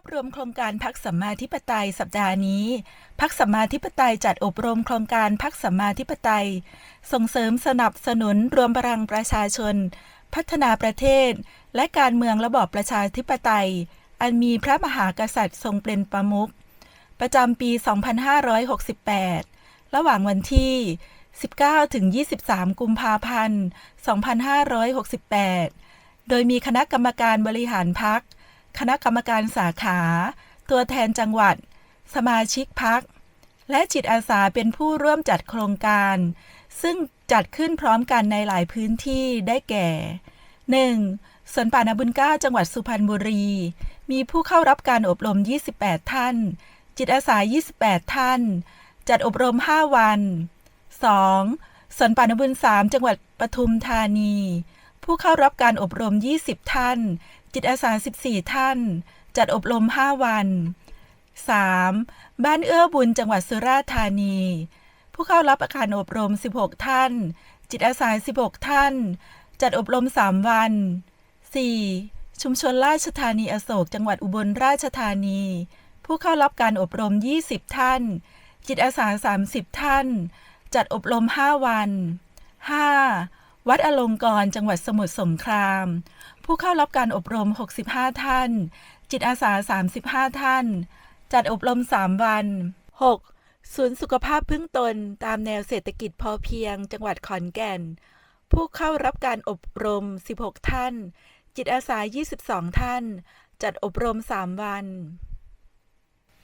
บรวมโครงการพักสัมมาธิปไตยสัปดาห์นี้ พักสัมมาธิปไตยจัดอบรมโครงการพักสัมมาธิปไตย ส่งเสริมสนับสนุนรวมพลังประชาชน พัฒนาประเทศ และการเมืองระบอบประชาธิปไตย อันมีพระมหากษัตริย์ทรงเป็นประมุขประจำปี 2568 ระหว่างวันที่ 19 ถึง 23 กุมภาพันธ์ 2568 โดยมีคณะกรรมการบริหารพัก คณะกรรมการสาขา ตัวแทนจังหวัด สมาชิกพัก และจิตอาสาเป็นผู้ร่วมจัดโครงการ ซึ่งจัดขึ้นพร้อมกันในหลายพื้นที่ได้แก่ 1. สวนป่านาบุญเก้าจังหวัดสุพรรณบุรี มีผู้เข้ารับการอบรม 28 ท่าน จิตอาสา 28 ท่าน จัดอบรม 5 วัน 2. สวนป่านาบุญ3จังหวัดปทุมธานี ผู้เข้ารับการอบรม 20 ท่าน จิตอาสา 14 ท่าน จัดอบรม 5 วัน 3. บ้านเอื้อบุญจังหวัดสุราษฎร์ธานี ผู้เข้ารับการอบรม 16 ท่าน จิตอาสา 16 ท่าน จัดอบรม 3 วัน 4. ชุมชนราชธานีอโศกจังหวัดอุบลราชธานี ผู้เข้ารับการอบรม 20 ท่าน จิตอาสา 30 ท่าน จัดอบรม 5 วัน 5. วัดอลงกรจังหวัดสมุทรสงคราม ผู้เข้ารับการอบรม 65 ท่าน จิตอาสา 35 ท่าน จัดอบรม 3 วัน 6. ศูนย์สุขภาพพึ่งตน ตามแนวเศรษฐกิจพอเพียง จังหวัดขอนแก่น ผู้เข้ารับการอบรม 16 ท่าน จิตอาสา 22 ท่าน จัดอบรม 3 วัน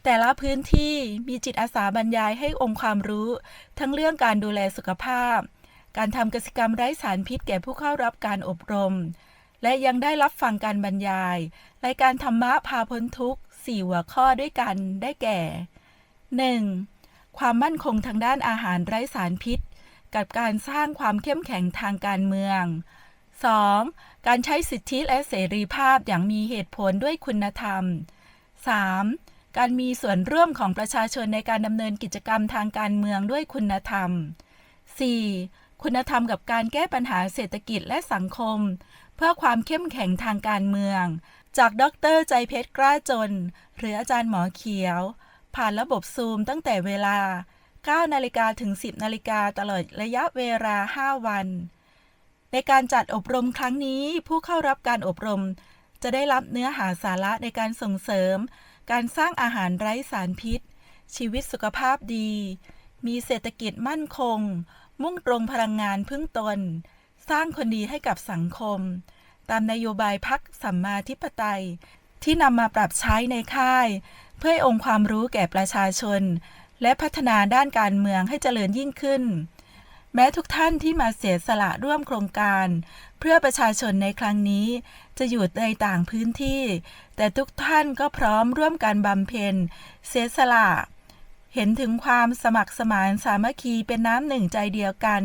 แต่ละพื้นที่มีจิตอาสาบรรยายให้องค์ความรู้ ทั้งเรื่องการดูแลสุขภาพ การทำกิจกรรมไร้สารพิษแก่ผู้เข้ารับการอบรม และยังได้รับฟังการบรรยาย รายการธรรมะพาพ้นทุกข์4หัวข้อด้วยกันได้แก่ 1. ความมั่นคงทางด้านอาหารไร้สารพิษ กับการสร้างความเข้มแข็งทางการเมือง 2. การใช้สิทธิและเสรีภาพอย่างมีเหตุผลด้วยคุณธรรม 3. การมีส่วนร่วมของประชาชนในการดำเนินกิจกรรมทางการเมืองด้วยคุณธรรม 4. คุณธรรมกับการแก้ปัญหาเศรษฐกิจและสังคม เพื่อความเข้มแข็งทางการเมือง จากดรใจเพชรกล้าจน หรืออาจารย์หมอเขียว ผ่านระบบซูมตั้งแต่เวลา 9 นาฬิกาถึง 10 นาฬิกาตลอดระยะเวลา 5 วัน ในการจัดอบรมครั้งนี้ผู้เข้ารับการอบรม จะได้รับเนื้อหาสาระในการส่งเสริม การสร้างอาหารไร้สารพิษ ชีวิตสุขภาพดี มีเศรษฐกิจมั่นคง มุ่งตรงพลังงานพึ่งตน สร้างคนดีให้กับสังคม ตามนโยบายพักสัมมาธิปไตย ที่นำมาปรับใช้ในค่าย เพื่อองค์ความรู้แก่ประชาชน และพัฒนาด้านการเมืองให้เจริญยิ่งขึ้น แม้ทุกท่านที่มาเสียสละร่วมโครงการ เพื่อประชาชนในครั้งนี้ จะอยู่ในต่างพื้นที่ แต่ทุกท่านก็พร้อมร่วมกันบำเพ็ญเสียสละ เห็นถึงความสมัครสมานสามัคคีเป็นน้ำหนึ่งใจเดียวกัน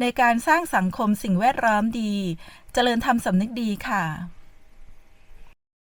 ในการสร้างสังคมสิ่งแวดล้อมดีเจริญธรรมสำนึกดีค่ะ